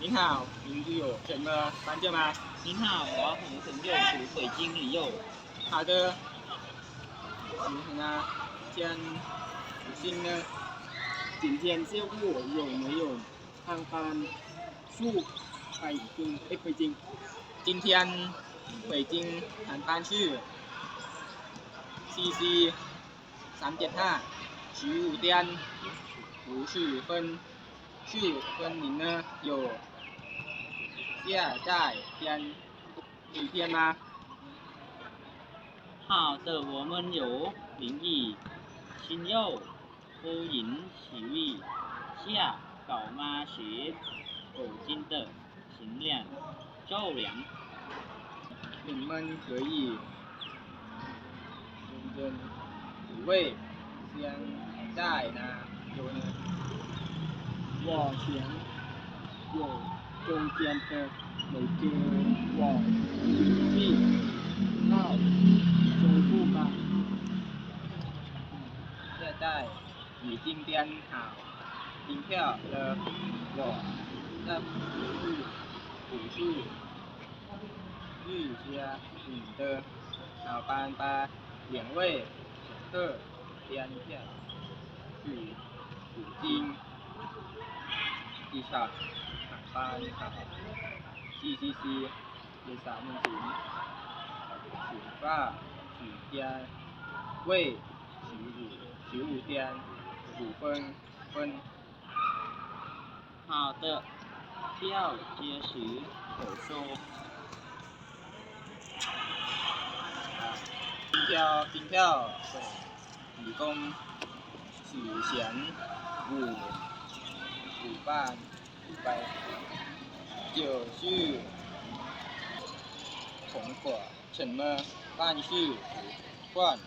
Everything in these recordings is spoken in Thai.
您好，您是有什么搬救吗？您好，我要从神佑属北京旅游。好的。你呢？今天属性呢？今天下午有没有航班赴北京？哎，北京。今天北京航班是 CC 三点ห้า十五点五十分。是跟您呢有 下在天几天吗？好的，我们有灵异、新佑、夫人喜味下搞妈学狗金的行量周良。你们可以认真五位现在呢有呢我想有中间的 每个我去到中部吧。现在已经编好订票了，我那是补助日加你的航班把两位乘客编票去北京机场航班好 七七七，六三分钟，九八九，天，未，十五，十五天，五分，分，好的，票，接十，走，收。好，跳票，订票，走，提供，取，五，五万，五百。 อยู่ชื่อผมกว่าเฉินเมอบ้านชื่อขว้าน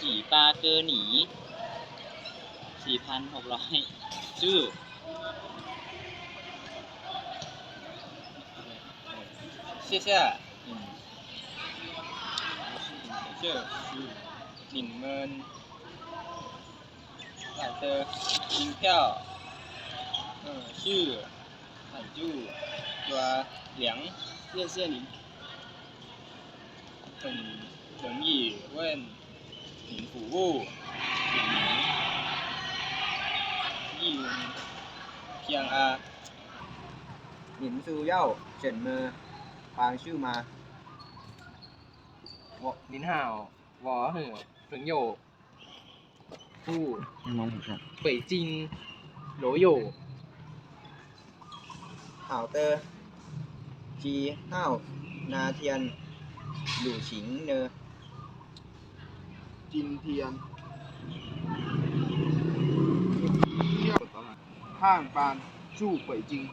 จีปาเกอหนีสี่พันหกร้อยชื่อเชี่ยเชี่ยเชี่ยชื่อหลินเมินหลายเตอร์ยิงเพี้ยวชื่อ 海住抓粮谢谢您。很容易问您服务你们一样啊您是要什么帮助吗？我您好，我和朋友赴北京旅游。 好的，几号那天旅行呢？今天票航班驻北京。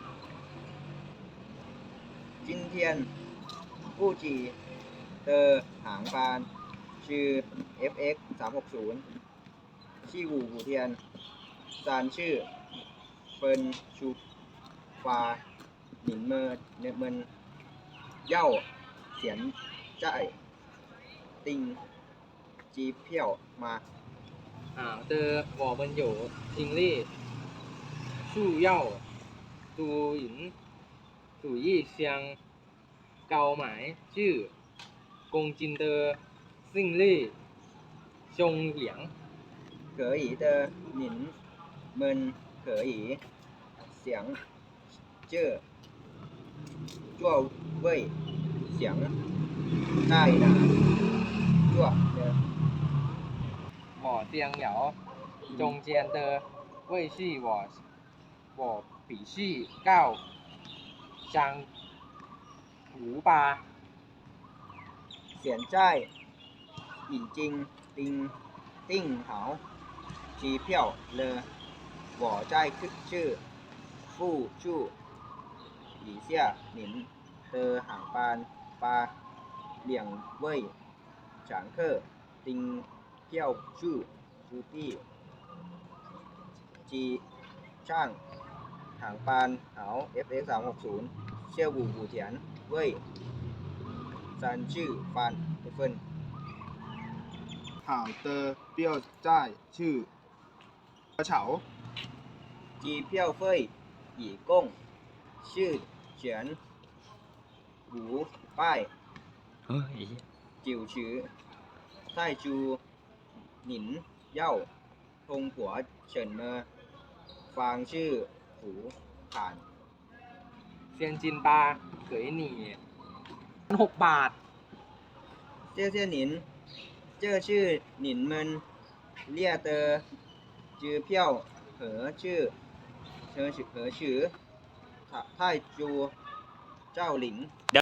今天附近的航班是 FX 三六零，西武五天，三ชื่อเ หนินเมอเนเมินเย่าเสียนจติงจีเพียวมาอ่าเจอวอเมินอยู่ทิงลี่ชู่เย่าตูหยินตู่ยี่เซียง เกาหมายชื่อกงจินเตอร์ซิงลี่ชงเหลียงเก๋ออีเตอหนินเมินเก๋ออีเสียงเจ้อ จั่วเว้ย เสียงนะได้นะจั่วเนี่ยหมอเตียงเหยาจงเจียนเตอเว่ยชี่หวอวอปีชี่เก้าจังหูปลาเสียนใจหยินจริง ติง ติ้งเหาชีเพี้ยวเลอหวอใจชื่อ ฟู่ชู่ หลีเสียหนินเตอหางปานปาเหลี่ยงเว่ยฉางเคอร์ติงเกี้ยวชื่อชูตี้จีช่างหางปานหาเอฟเอ็กสามหกศูนย์เชี่ยวบูบูเถียน เว่ยซานชื่อฟานเอฟเฟินหาวเตอเปี้ยวจ้ายชื่อกระเฉาจีเปี้ยวเฟยหยี่ก้ง ชื่อ เขียนหูป้ายเฮ้ยจิ๋วชื้อไต้จู หนิน เย่าทงหัวเฉินเมอฟางชื่อหูผ่านเซียนจินปาเกยหนีหกบาท เจ้าเจ้าหนิน เจ้าชื่อหนินเมินเลียเตอ จือเพี้ยว เหอชื่อเชอชื่อเหอชื่อ ไพ่จู เจ้าหลิงเด